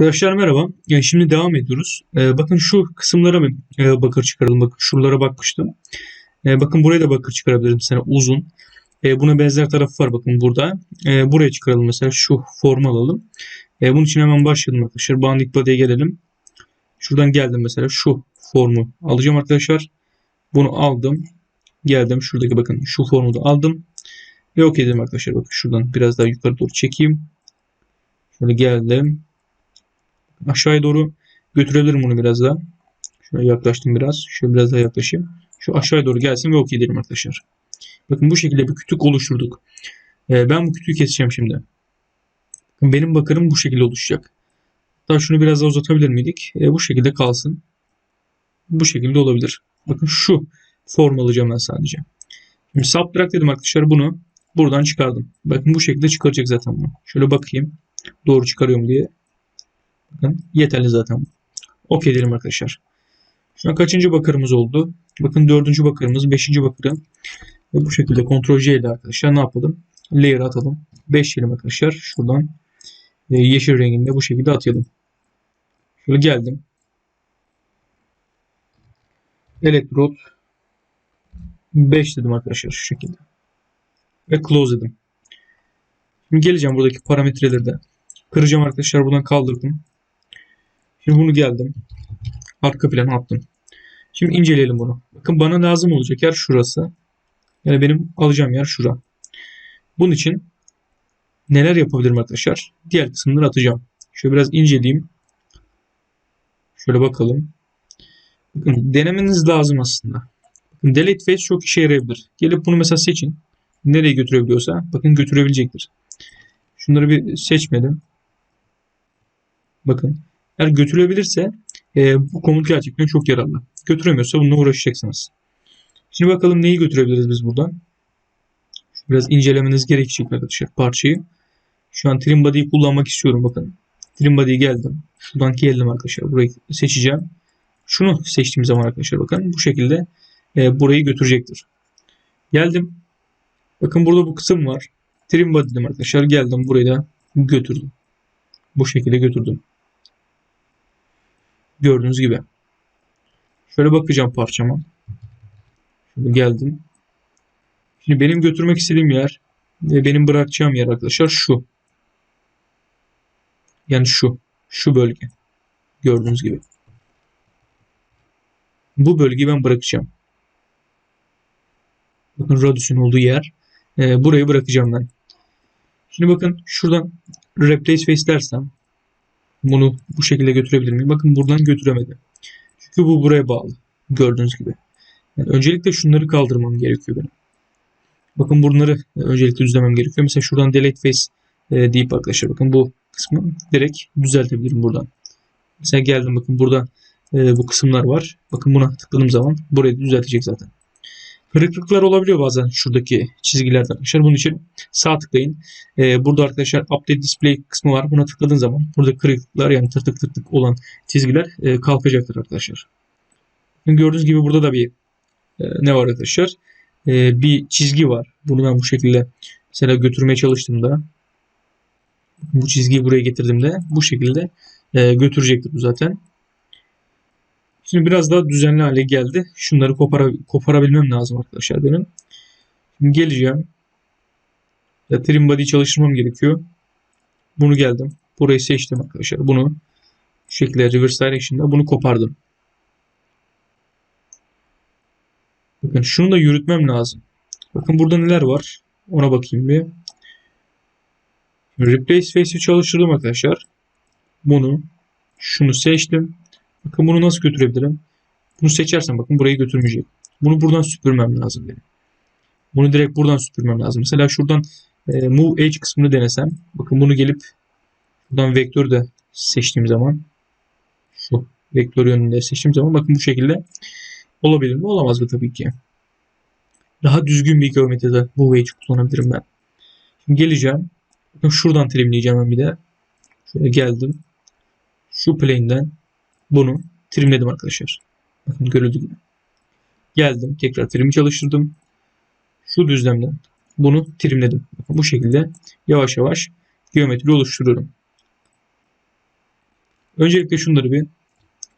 Arkadaşlar merhaba. Yani şimdi devam ediyoruz. Ee, bakın şu kısımlara bir e, bakır çıkaralım. Bakın şuralara bakmıştım. Ee, bakın buraya da bakır çıkarabilirim. Mesela uzun. Ee, buna benzer tarafı var bakın burada. Ee, buraya çıkaralım mesela şu formu alalım. Ee, bunun için hemen başlayalım arkadaşlar. Bounding body'ye gelelim. Şuradan geldim mesela şu formu alacağım arkadaşlar. Bunu aldım. Geldim şuradaki bakın şu formu da aldım. Ve OK dedim arkadaşlar. Bakın şuradan biraz daha yukarı doğru çekeyim. Şöyle geldim. Aşağıya doğru götürebilirim bunu biraz daha. Şöyle yaklaştım biraz. Şöyle biraz daha yaklaşayım. Şu aşağıya doğru gelsin ve OK diyelim arkadaşlar. Bakın bu şekilde bir kütük oluşturduk. Ee, ben bu kütüğü keseceğim şimdi. Benim bakırım bu şekilde oluşacak. Daha şunu biraz daha uzatabilir miydik? Ee, bu şekilde kalsın. Bu şekilde olabilir. Bakın şu form alacağım ben sadece. Şimdi subtract dedim arkadaşlar bunu buradan çıkardım. Bakın bu şekilde çıkaracak zaten bunu. Şöyle bakayım. Doğru çıkarıyorum diye. Yeterli zaten. OK diyelim arkadaşlar. Şu an kaçıncı bakırımız oldu? Bakın dördüncü bakırımız, beşinci bakırım. Ve bu şekilde Ctrl J ile arkadaşlar ne yapalım? Layer atalım. 5 diyelim arkadaşlar. Şuradan e, yeşil renginde bu şekilde atalım. Şöyle geldim. Elektrot 5 dedim arkadaşlar şu şekilde. Ve close dedim. Şimdi geleceğim buradaki parametreleri de. Kıracağım arkadaşlar. Buradan kaldırdım. Şimdi bunu geldim. Arka plana attım. Şimdi inceleyelim bunu. Bakın bana lazım olacak yer şurası. Yani benim alacağım yer şura. Bunun için neler yapabilirim arkadaşlar? Diğer kısımları atacağım. Şöyle biraz inceleyeyim. Şöyle bakalım. Bakın denemeniz lazım aslında. Bakın delete face çok işe yarayabilir. Gelip bunu mesela seçin. Nereye götürebiliyorsa bakın götürebilecektir. Şunları bir seçmedim. Bakın eğer götürebilirse e, bu komut gerçekten çok yararlı. Götüremiyorsa bununla uğraşacaksınız. Şimdi bakalım neyi götürebiliriz biz buradan. Biraz incelemeniz gerekecek arkadaşlar parçayı. Şu an trim body'yi kullanmak istiyorum bakın. Trim body'yi geldim. Şuradan geldim arkadaşlar. Burayı seçeceğim. Şunu seçtiğim zaman arkadaşlar bakın bu şekilde e, burayı götürecektir. Geldim. Bakın burada bu kısım var. Trim body dedim arkadaşlar. Geldim burayı da götürdüm. Bu şekilde götürdüm. Gördüğünüz gibi. Şöyle bakacağım parçama. Şöyle geldim. Şimdi benim götürmek istediğim yer ve benim bırakacağım yer arkadaşlar şu. Yani şu. Şu bölge. Gördüğünüz gibi. Bu bölgeyi ben bırakacağım. Bakın radius'un olduğu yer. E, burayı bırakacağım ben. Şimdi bakın şuradan replace face dersem bunu bu şekilde götürebilir miyim? Bakın buradan götüremedi. Çünkü bu buraya bağlı. Gördüğünüz gibi. Yani öncelikle şunları kaldırmam gerekiyor benim. Bakın bunları öncelikle düzlemem gerekiyor. Mesela şuradan delete face e, deyip arkadaşlar bakın bu kısmı direkt düzeltebilirim buradan. Mesela geldim bakın burada e, bu kısımlar var. Bakın buna tıkladığım zaman burayı düzeltecek zaten. Kırıklıklar olabiliyor bazen şuradaki çizgilerde arkadaşlar. Bunun için sağ tıklayın. Ee, burada arkadaşlar Update Display kısmı var. Buna tıkladığın zaman burada kırıklıklar yani tırtık tırtık olan çizgiler e, kalkacaktır arkadaşlar. Gördüğünüz gibi burada da bir e, ne var arkadaşlar? E, bir çizgi var. Bunu ben bu şekilde mesela götürmeye çalıştığımda bu çizgiyi buraya getirdiğimde bu şekilde e, götürecektir bu zaten. Şimdi biraz daha düzenli hale geldi. Şunları kopara, koparabilmem lazım arkadaşlar benim. Şimdi geleceğim. Ya, trim body çalıştırmam gerekiyor. Bunu geldim. Burayı seçtim arkadaşlar. Bunu şu şekilde reverse direction'da bunu kopardım. Bakın şunu da yürütmem lazım. Bakın burada neler var. Ona bakayım bir. Replace face'i çalıştırdım arkadaşlar. Bunu şunu seçtim. Bakın bunu nasıl götürebilirim? Bunu seçersem bakın burayı götürmeyecek. Bunu buradan süpürmem lazım benim. Bunu direkt buradan süpürmem lazım. Mesela şuradan e, move edge kısmını denesem. Bakın bunu gelip buradan vektör de seçtiğim zaman şu vektör yönünde seçtiğim zaman bakın bu şekilde olabilir mi? Olamaz mı tabii ki. Daha düzgün bir geometride move edge kullanabilirim ben. Şimdi geleceğim. Bakın şuradan trimleyeceğim ben bir de. Şöyle geldim. Şu plane'den bunu trimledim arkadaşlar. Bakın görüldüğü gibi. Geldim. Tekrar trimi çalıştırdım. Şu düzlemden bunu trimledim. Bakın bu şekilde yavaş yavaş geometri oluşturuyorum. Öncelikle şunları bir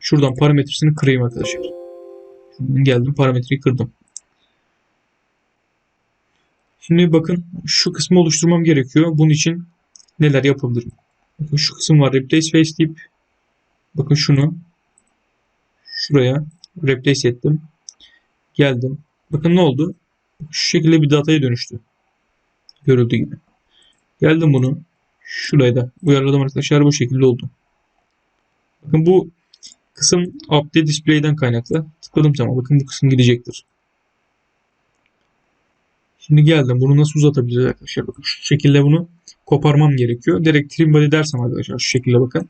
şuradan parametresini kırayım arkadaşlar. Şuradan geldim parametreyi kırdım. Şimdi bakın şu kısmı oluşturmam gerekiyor. Bunun için neler yapabilirim? Şu kısım var. Replace face deyip bakın şunu şuraya replace ettim. Geldim. Bakın ne oldu? Şu şekilde bir dataya dönüştü. Görüldüğü gibi. Geldim bunu. Şuraya da uyarladım arkadaşlar. Bu şekilde oldu. Bakın bu kısım update display'den kaynaklı. Tıkladım zaman bakın bu kısım gidecektir. Şimdi geldim. Bunu nasıl uzatabiliriz arkadaşlar? Bakın şu şekilde bunu koparmam gerekiyor. Direkt trim body dersem arkadaşlar şu şekilde bakın.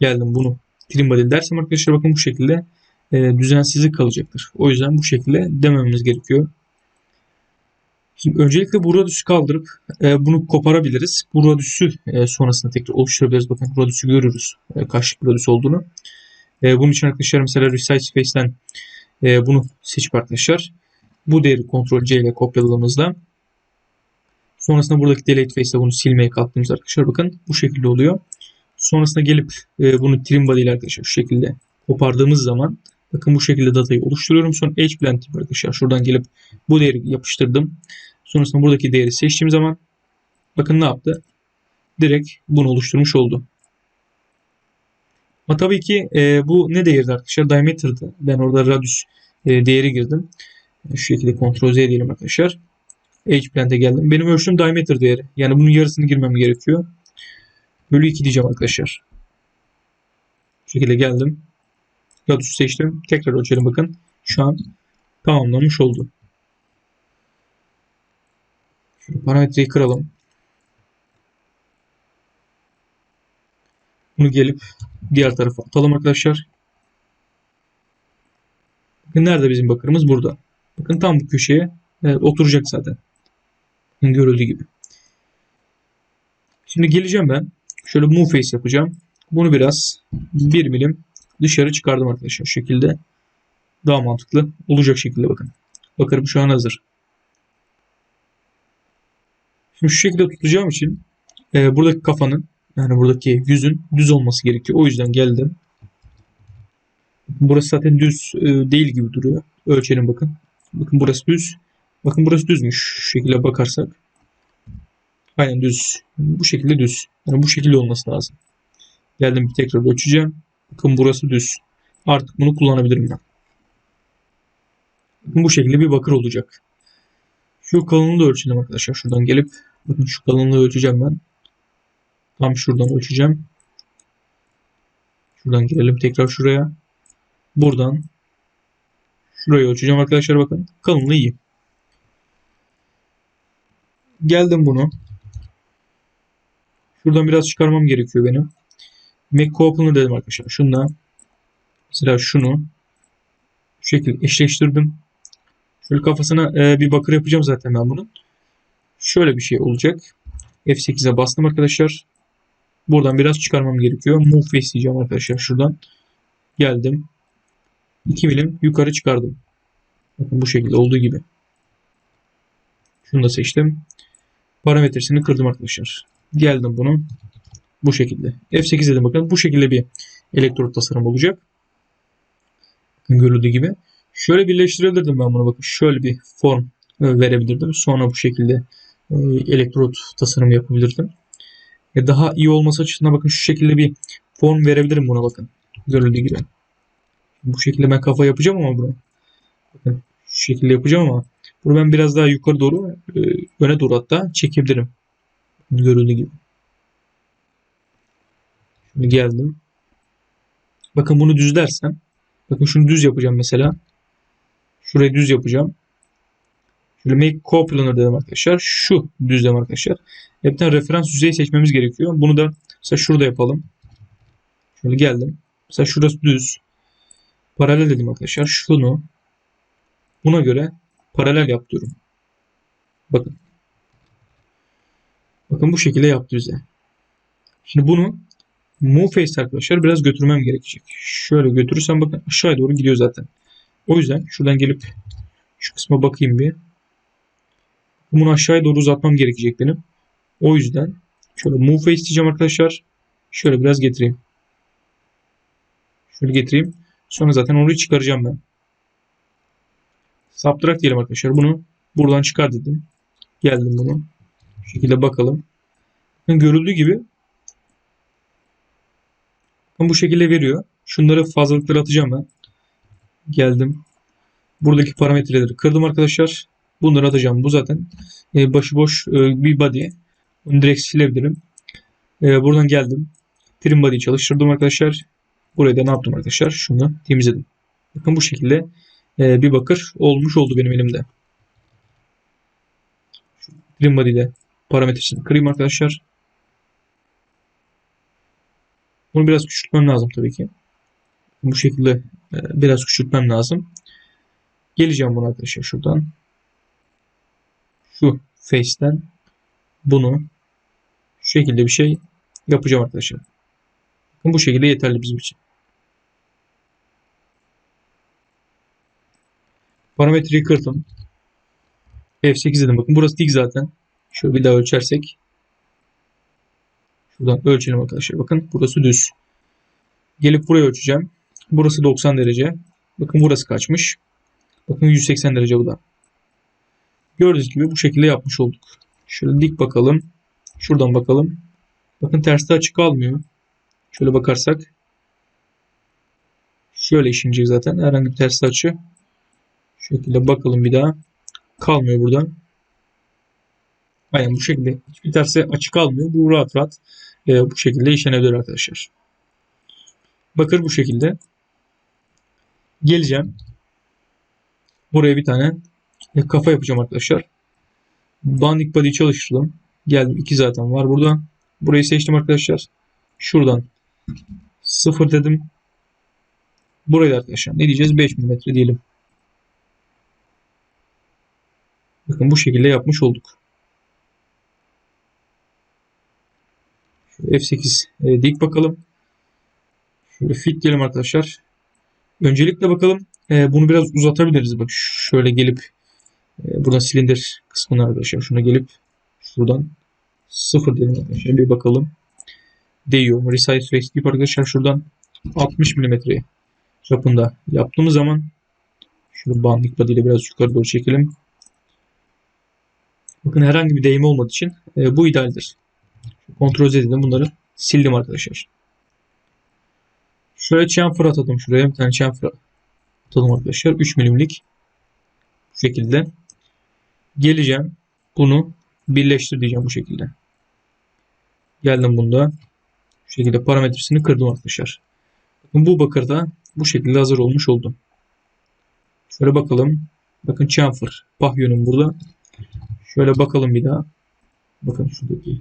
Geldim bunu trim body dersem arkadaşlar bakın bu şekilde e, düzensizlik kalacaktır. O yüzden bu şekilde demememiz gerekiyor. Şimdi öncelikle bu radüsü kaldırıp e, bunu koparabiliriz. Bu radüsü e, sonrasında tekrar oluşturabiliriz. Bakın radüsü görürüz. E, kaçlık radüs olduğunu. E, bunun için arkadaşlar mesela Resize Space'den e, bunu seçip arkadaşlar bu değeri Ctrl C ile kopyaladığımızda sonrasında buradaki Delete Face'de bunu silmeye kalktığımızda arkadaşlar bakın bu şekilde oluyor. Sonrasında gelip e, bunu trim body ile arkadaşlar şu şekilde kopardığımız zaman bakın bu şekilde datayı oluşturuyorum. Sonra H blend arkadaşlar şuradan gelip bu değeri yapıştırdım. Sonrasında buradaki değeri seçtiğim zaman bakın ne yaptı? Direkt bunu oluşturmuş oldu. Ama tabii ki e, bu ne değerdi arkadaşlar? Diameter'dı. Ben orada radius e, değeri girdim. Şu şekilde Ctrl Z diyelim arkadaşlar. H blend'e geldim. Benim ölçüm diameter değeri. Yani bunun yarısını girmem gerekiyor. Bölü 2 diyeceğim arkadaşlar. Bu şekilde geldim. Radius'u seçtim. Tekrar ölçelim bakın. Şu an tamamlanmış oldu. Şu parametreyi kıralım. Bunu gelip diğer tarafa atalım arkadaşlar. Bakın nerede bizim bakırımız? Burada. Bakın tam bu köşeye evet, oturacak zaten. Görüldüğü gibi. Şimdi geleceğim ben. Şöyle move face yapacağım. Bunu biraz 1 milim dışarı çıkardım arkadaşlar. Şu şekilde daha mantıklı olacak şekilde bakın. Bakırım şu an hazır. Şimdi şu şekilde tutacağım için e, buradaki kafanın yani buradaki yüzün düz olması gerekiyor. O yüzden geldim. Burası zaten düz e, değil gibi duruyor. Ölçelim bakın. Bakın burası düz. Bakın burası düzmüş. Şu şekilde bakarsak. Aynen düz. Bu şekilde düz. Yani bu şekilde olması lazım. Geldim bir tekrar ölçeceğim. Bakın burası düz. Artık bunu kullanabilirim ben. Bakın bu şekilde bir bakır olacak. Şu kalınlığı da ölçelim arkadaşlar. Şuradan gelip bakın şu kalınlığı ölçeceğim ben. Tam şuradan ölçeceğim. Şuradan gelelim tekrar şuraya. Buradan şurayı ölçeceğim arkadaşlar bakın. Kalınlığı iyi. Geldim bunu. Şuradan biraz çıkarmam gerekiyor benim. Make co dedim arkadaşlar. Şundan mesela şunu şu şekilde eşleştirdim. Şöyle kafasına e, bir bakır yapacağım zaten ben bunun. Şöyle bir şey olacak. F8'e bastım arkadaşlar. Buradan biraz çıkarmam gerekiyor. Move face arkadaşlar şuradan. Geldim. 2 milim yukarı çıkardım. Bakın bu şekilde olduğu gibi. Şunu da seçtim. Parametresini kırdım arkadaşlar. Geldim bunun bu şekilde. F8 dedim bakın. Bu şekilde bir elektrot tasarım olacak. Görüldüğü gibi. Şöyle birleştirebilirdim ben bunu. Bakın şöyle bir form e, verebilirdim. Sonra bu şekilde e, elektrot tasarımı yapabilirdim. E, daha iyi olması açısından bakın şu şekilde bir form verebilirim buna bakın. Görüldüğü gibi. Bu şekilde ben kafa yapacağım ama bunu. Bakın şu şekilde yapacağım ama bunu ben biraz daha yukarı doğru öne doğru hatta çekebilirim. Görüldüğü gibi. Şimdi geldim. Bakın bunu düzlersem bakın şunu düz yapacağım mesela. Şurayı düz yapacağım. Şöyle make co-planner dedim arkadaşlar. Şu düzlem arkadaşlar. Hepten referans yüzeyi seçmemiz gerekiyor. Bunu da mesela şurada yapalım. Şöyle geldim. Mesela şurası düz. Paralel dedim arkadaşlar. Şunu buna göre paralel yap diyorum. Bakın. Bakın bu şekilde yaptı bize. Şimdi bunu move face arkadaşlar biraz götürmem gerekecek. Şöyle götürürsem bakın aşağıya doğru gidiyor zaten. O yüzden şuradan gelip şu kısma bakayım bir. Bunu aşağıya doğru uzatmam gerekecek benim. O yüzden şöyle move face diyeceğim arkadaşlar. Şöyle biraz getireyim. Şöyle getireyim. Sonra zaten orayı çıkaracağım ben. Subtract diyelim arkadaşlar. Bunu buradan çıkar dedim. Geldim bunu. Bu şekilde bakalım. Görüldüğü gibi bu şekilde veriyor. Şunları fazlalıkları atacağım ben. Geldim. Buradaki parametreleri kırdım arkadaşlar. Bunları atacağım. Bu zaten e, başıboş e, bir body. Bunu direkt silebilirim. E, buradan geldim. Trim body'yi çalıştırdım arkadaşlar. Buraya da ne yaptım arkadaşlar? Şunu temizledim. Bakın bu şekilde bir bakır olmuş oldu benim elimde. Şu trim body ile parametresini kırayım arkadaşlar. Bunu biraz küçültmem lazım tabii ki. Bu şekilde e, biraz küçültmem lazım. Geleceğim buna arkadaşlar şuradan. Şu face'ten bunu şu şekilde bir şey yapacağım arkadaşlar. Bu şekilde yeterli bizim için. Parametreyi kırdım. F8 dedim. Bakın burası dik zaten. Şöyle bir daha ölçersek. Şuradan ölçelim arkadaşlar. Bakın burası düz. Gelip buraya ölçeceğim. Burası 90 derece. Bakın burası kaçmış. Bakın 180 derece bu da. Gördüğünüz gibi bu şekilde yapmış olduk. Şöyle dik bakalım. Şuradan bakalım. Bakın terste açık kalmıyor. Şöyle bakarsak. Şöyle işinecek zaten. Herhangi bir ters açı. Şekilde bakalım bir daha. Kalmıyor burada. Aynen bu şekilde. Hiçbir terse açık kalmıyor. Bu rahat rahat e, bu şekilde işlenebilir arkadaşlar. Bakır bu şekilde. Geleceğim. Buraya bir tane e, kafa yapacağım arkadaşlar. Bandik body çalıştırdım. Geldim. 2 zaten var burada. Burayı seçtim arkadaşlar. Şuradan 0 dedim. Burayı da arkadaşlar ne diyeceğiz? 5 mm diyelim. Bakın bu şekilde yapmış olduk. F8 e, dik bakalım. Şöyle fit diyelim arkadaşlar. Öncelikle bakalım e, bunu biraz uzatabiliriz. Bak şöyle gelip e, buradan silindir kısmına arkadaşlar şuna gelip şuradan 0 diyelim arkadaşlar. Bir bakalım. Değiyor? Resize Face deyip arkadaşlar şuradan 60 mm çapında yaptığımız zaman şunu bandik body ile biraz yukarı doğru çekelim. Bakın herhangi bir değme olmadığı için e, bu idealdir. Kontrol Z dedim bunları sildim arkadaşlar. Şöyle chamfer atadım şuraya bir tane chamfer atalım arkadaşlar 3 milimlik bu şekilde geleceğim bunu birleştir diyeceğim bu şekilde. Geldim bunda bu şekilde parametresini kırdım arkadaşlar. Bu bakırda bu şekilde hazır olmuş oldu. Şöyle bakalım. Bakın chamfer pahyonum burada. Şöyle bakalım bir daha. Bakın şuradaki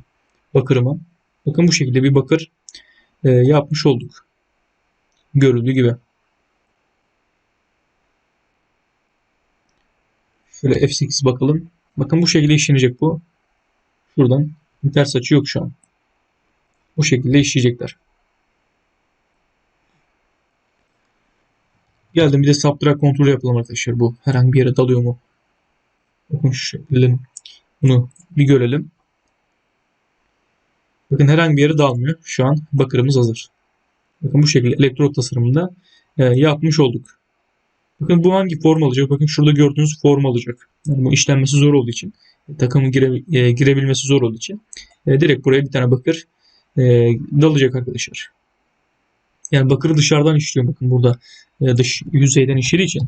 bakırıma. Bakın bu şekilde bir bakır e, yapmış olduk. Görüldüğü gibi. Şöyle F8 bakalım. Bakın bu şekilde işlenecek bu. Şuradan ters açı yok şu an. Bu şekilde işleyecekler. Geldim bir de subtract kontrol yapalım arkadaşlar bu. Herhangi bir yere dalıyor mu? Bakın şu şekilde bunu bir görelim. Bakın herhangi bir yere dalmıyor. Şu an bakırımız hazır. Bakın bu şekilde elektrot tasarımında e, yapmış olduk. Bakın bu hangi form alacak? Bakın şurada gördüğünüz form alacak. Yani bu işlenmesi zor olduğu için, takımın gire, e, girebilmesi zor olduğu için e, direkt buraya bir tane bakır e, dalacak arkadaşlar. Yani bakırı dışarıdan işliyor. Bakın burada e, dış yüzeyden işlediği için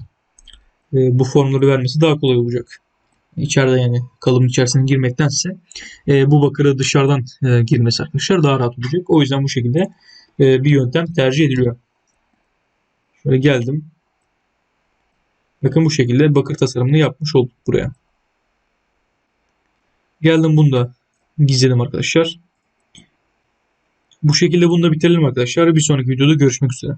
e, bu formları vermesi daha kolay olacak. İçeride yani kalıbın içerisine girmektense e, bu bakırı dışarıdan e, girmesi arkadaşlar daha rahat olacak. O yüzden bu şekilde e, bir yöntem tercih ediliyor. Şöyle geldim. Bakın bu şekilde bakır tasarımını yapmış olduk buraya. Geldim bunu da gizledim arkadaşlar. Bu şekilde bunu da bitirelim arkadaşlar. Bir sonraki videoda görüşmek üzere.